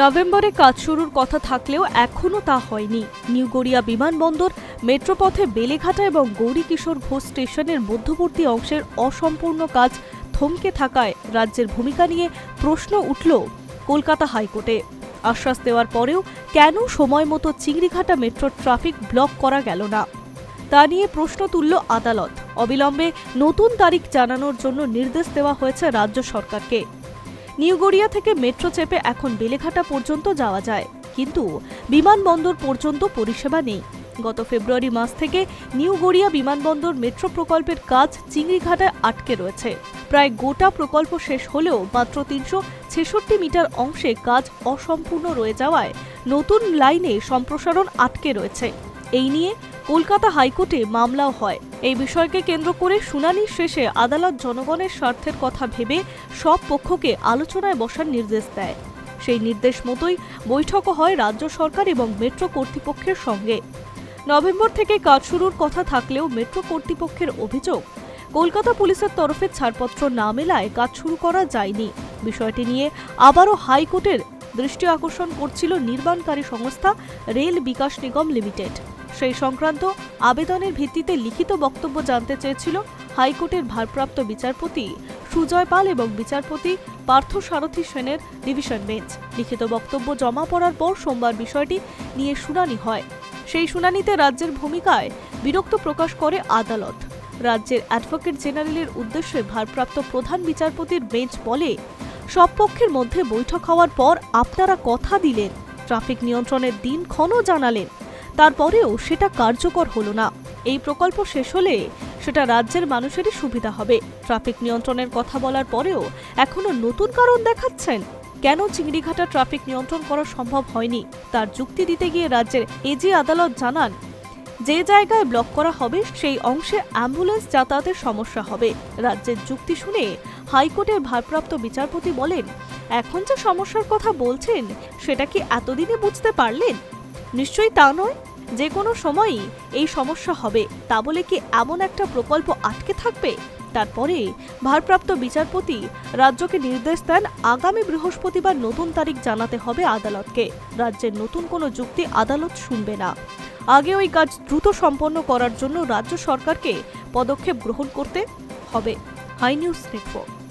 নভেম্বরে কাজ শুরুর কথা থাকলেও এখনও তা হয়নি। নিউ গড়িয়া বিমানবন্দর, মেট্রোপথে বেলেঘাটা এবং গৌরীকিশোর ঘোষ স্টেশনের মধ্যবর্তী অংশের অসম্পূর্ণ কাজ থমকে থাকায় রাজ্যের ভূমিকা নিয়ে প্রশ্ন উঠল কলকাতা হাইকোর্টে। আশ্বাস দেওয়ার পরেও কেন সময় মতো চিংড়িঘাটা মেট্রোর ট্রাফিক ব্লক করা গেল না? তা নিয়ে প্রশ্ন তুলল আদালত। অবিলম্বে নতুন তারিখ জানানোর জন্য নির্দেশ দেওয়া হয়েছে রাজ্য সরকারকে। নিউ গড়িয়া থেকে মেট্রো চেপে এখন বেলেঘাটা পর্যন্ত যাওয়া যায়। কিন্তু বিমানবন্দর পর্যন্ত পরিষেবা নেই। গত ফেব্রুয়ারি মাস থেকে নিউ গড়িয়া বিমানবন্দর মেট্রো প্রকল্পের কাজ চিংড়িঘাটায় আটকে রয়েছে। প্রায় গোটা প্রকল্প শেষ হলেও মাত্র তিনশো ছেষট্টি মিটার অংশে কাজ অসম্পূর্ণ রয়ে যাওয়ায় নতুন লাইনে সম্প্রসারণ আটকে রয়েছে। এই নিয়ে কলকাতা হাইকোর্টে মামলাও হয়। এই বিষয়কে কেন্দ্র করে শুনানির শেষে আদালত জনগণের স্বার্থের কথা ভেবে সব পক্ষকে আলোচনায় বসার নির্দেশ দেয়। সেই নির্দেশ মতোই বৈঠকও হয় রাজ্য সরকার এবং মেট্রো কর্তৃপক্ষের সঙ্গে। নভেম্বর থেকে কাজ শুরুর কথা থাকলেও মেট্রো কর্তৃপক্ষের অভিযোগ, কলকাতা পুলিশের তরফে ছাড়পত্র না মেলায় কাজ শুরু করা যায়নি। বিষয়টি নিয়ে আবারও হাইকোর্টের দৃষ্টি আকর্ষণ করছিল নির্মাণকারী সংস্থা রেল বিকাশ নিগম লিমিটেড। সেই সংক্রান্ত আবেদনের ভিত্তিতে লিখিত বক্তব্য জানতে চেয়েছিল হাইকোর্টের ভারপ্রাপ্ত বিচারপতি সুজয় পাল এবং বিচারপতি পার্থ সারথী সেনের ডিভিশন বেঞ্চ। লিখিত বক্তব্য জমা পড়ার পর সোমবার বিষয়টি নিয়ে শুনানি হয়। সেই শুনানিতে রাজ্যের ভূমিকায় বিরক্ত প্রকাশ করে আদালত। রাজ্যের অ্যাডভোকেট জেনারেলের উদ্দেশ্যে ভারপ্রাপ্ত প্রধান বিচারপতির বেঞ্চ বলে, সব পক্ষের মধ্যে বৈঠক হওয়ার পর আপনারা কথা দিলেন, ট্রাফিক নিয়ন্ত্রণের দিন ক্ষণ জানালেন। তারপরেও সেটা কার্যকর হলো না। এই প্রকল্প শেষ হলে সেটা রাজ্যের মানুষেরই সুবিধা হবে। ট্রাফিক নিয়ন্ত্রণের কথা বলার পরেও এখনও নতুন কারণ দেখাচ্ছেন। কেন চিংড়িঘাটা ট্রাফিক নিয়ন্ত্রণ করা সম্ভব হয়নি? তার যুক্তি দিতে গিয়ে রাজ্যের এজি আদালত জানান, যে জায়গায় ব্লক করা হবে, সেই অংশে অ্যাম্বুলেন্স যাতায়াতের সমস্যা হবে। রাজ্যের যুক্তি শুনে হাইকোর্টের ভারপ্রাপ্ত বিচারপতি বলেন, এখন যে সমস্যার কথা বলছেন, সেটা কি এতদিনে বুঝতে পারলেন? নিশ্চয়ই তা নয়। যে কোনো সময়ই এই সমস্যা হবে, তা বলে কি এমন একটা প্রকল্প আটকে থাকবে? তারপরে ভারপ্রাপ্ত বিচারপতি রাজ্যকে নির্দেশ দেন আগামী বৃহস্পতিবার নতুন তারিখ জানাতে হবে আদালতকে। রাজ্যের নতুন কোনো যুক্তি আদালত শুনবে না। আগে ওই কাজ দ্রুত সম্পন্ন করার জন্য রাজ্য সরকারকে পদক্ষেপ গ্রহণ করতে হবে। High news network.